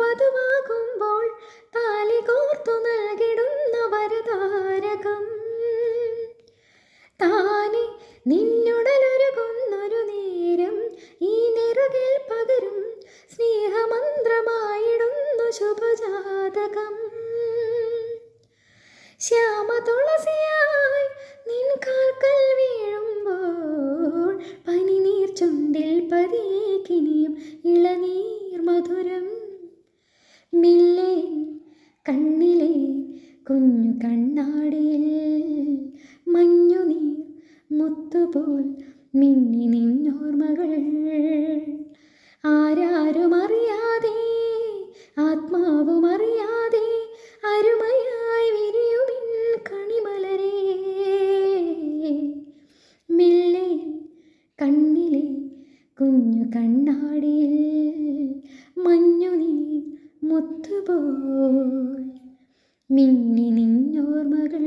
വധുവാകുമ്പോൾ താലി കോർത്തു നൽകിടുന്ന വരതാരകം താനെ നിന്നുടലൊരുകുന്നൊരു നേരം ഈ നെറുകിൽ പകരും സ്നേഹമന്ത്രമായിടുന്നു ശുഭജാതകം. ശ്യാമ തുളസിയായി നിൻ കാൽക്കൽ വീഴുമ്പോൾ പനിനീർ ചുണ്ടിൽ പതിയേക്കിനിയും ഇളനീർ മധുരം മില്ലേ കണ്ണിലെ കുഞ്ഞു കണ്ണാടിയിൽ മഞ്ഞുനീർ മുത്തുപോൽ മിന്നി നിന്നോർമകൾ ആരാരും അറിയാതെ ആത്മാവും അറിയാതെ അരുമയായി വിരിയുമിൻ കണിമലരേ. മില്ലേ കണ്ണിലെ കുഞ്ഞു കണ്ണാടിയിൽ പോൽ മിന്നി നിന്നോർമകൾ.